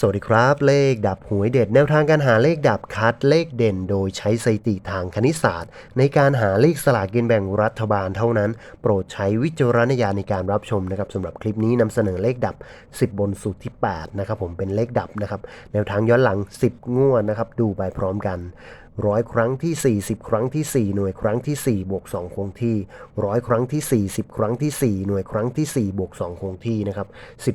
สวัสดีครับ เลขดับหวยเด็ดแนวทางการหาเลขดับคัดเลขเด่น โดยใช้สถิติทางคณิตศาสตร์ ในการหาเลขสลากกินแบ่งรัฐบาลเท่านั้น โปรดใช้วิจารณญาณในการรับชมนะครับสำหรับคลิปนี้นำเสนอเลขดับ 10 บนสูตรที่ 8 นะครับผมเป็นเลขดับนะครับแนวทางย้อนหลัง 10 งวดนะครับดูไปพร้อมกัน ร้อยครั้งที่ 40 ครั้งที่ 4 หน่วยครั้งที่ 4 บวก 2 คงที่ร้อยครั้งที่ 40 ครั้งที่ 4 หน่วยครั้งที่ 4 บวก 2 คงที่นะครับ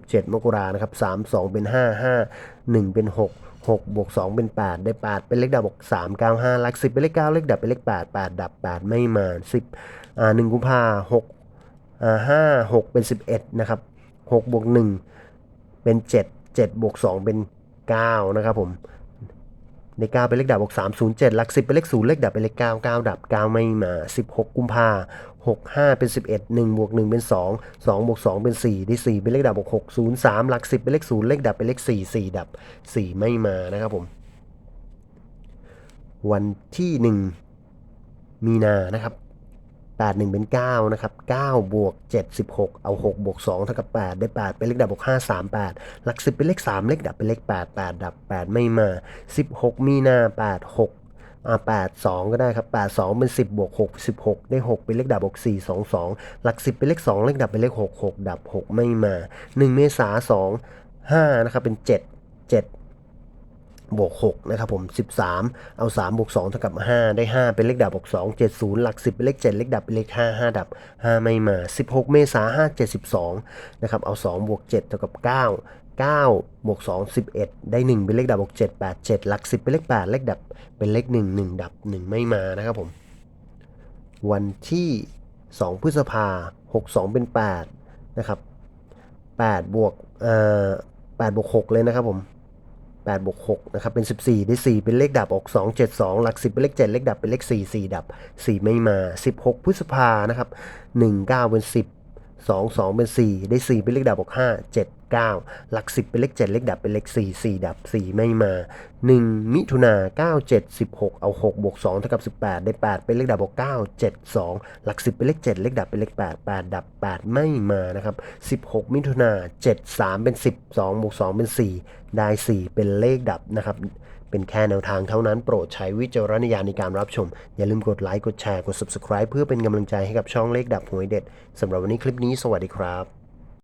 17 มกรานะครับ 3 2 เป็น 5 5 1 เป็น 6 6บวก2เป็น 8 ได้ 8 เป็นเลขดับบวก3 9 5หลัก10 เป็นเลข 9 เลขดับเป็นเลข 8 8 ดับ 8 ไม่มา 10อ่า1กุมภา6อ่า5 6 เป็น 11 นะครับ6บวก1เป็น 7 7บวก2เป็น 9 นะครับผม เลขเก้าเป็นเลขดับบวกสามศูนย์เจ็ดหลักสิบเป็นเลขศูนย์เลขดับเป็นเลขเก้าเก้าดับเก้าไม่มาสิบหกกุมภาหกห้าเป็นสิบเอ็ดหนึ่งบวกหนึ่งเป็นสองสองบวกสองเป็นสี่ได้สี่เป็นเลขดับบวกหกศูนย์สามหลักสิบเป็นเลขศูนย์เลขดับเป็นเลขสี่สี่ดับสี่ไม่มานะครับผม วันที่หนึ่งมีนานะครับ 8 1 เป็น 9 นะครับ 9 บวก 7 16 เอา 6 บวก 2 เท่ากับ 8 ได้ 8 เป็นเลขดับบวก 5 3 8 หลัก 10 เป็นเลข 3 เลขดับเป็นเลข 8 8 ดับ 8 ไม่มา 16 มีนา 8 6อ่า8 2ก็ได้ครับ8 2เป็น10บวก6 16ได้6เป็นเลขดับบวก4 2 2หลัก10เป็นเลข2เลขดับเป็นเลข6 6ดับ6ไม่มา1เมษา2 5นะครับเป็น7 7 บวก6นะครับผม 13 เอา3บวก2เท่ากับ 5 ได้ 5 เป็นเลขดับบวก2 70 หลัก 10 เป็นเลข 7 เลขดับเป็นเลข 5 5 ดับ 5 ไม่มา 16 เมษา5 72นะครับ เอา2บวก7เท่ากับ 9 9บวก2 11 ได้ 1 เป็นเลขดับบวก7 8 7 หลัก 10 เป็นเลข 8 เลขดับ เป็นเลข 1 1 ดับ 1 ไม่มานะครับผม วันที่ 2 พฤษภา62 เป็น 8 นะครับ8บวกเอ่อ8บวก6เลยนะครับผม 8บวก6นะครับเป็น 14 ได้ 4 เป็นเลขดับออก 2 7 2 หลัก 10 เป็นเลข 7 เลขดับเป็นเลข 4 4 ดับ 4 ไม่มา 16 พฤษภานะครับ 1 9 เป็น 10 2 2 เป็น 4 ได้ 4 เป็นเลขดับออก5 7 9 หลัก 10 เป็นเลข 7 เลขดับเป็นเลข 4 4 ดับ 4 ไม่มา 1 มิถุนา9 7 16 เอา 6 บวก2เท่ากับ 18 ได้ 8 เป็นเลขดับออก9 7 2 หลัก 10 เป็นเลข 7 เลขดับเป็นเลข 8 8 ดับ 8 ไม่มานะครับ 16 มิถุนา7 3 เป็น 10 2 บวก 2 เป็น 4 ได้ 4 เป็นเลขดับนะครับ เป็นแค่แนวทางเท่านั้นโปรดใช้วิจารณญาณในการรับชม อย่าลืมกดไลค์กดแชร์กด subscribe เพื่อเป็นกำลังใจให้กับช่องเลขดับหวยเด็ดสำหรับวันนี้คลิปนี้สวัสดีครับ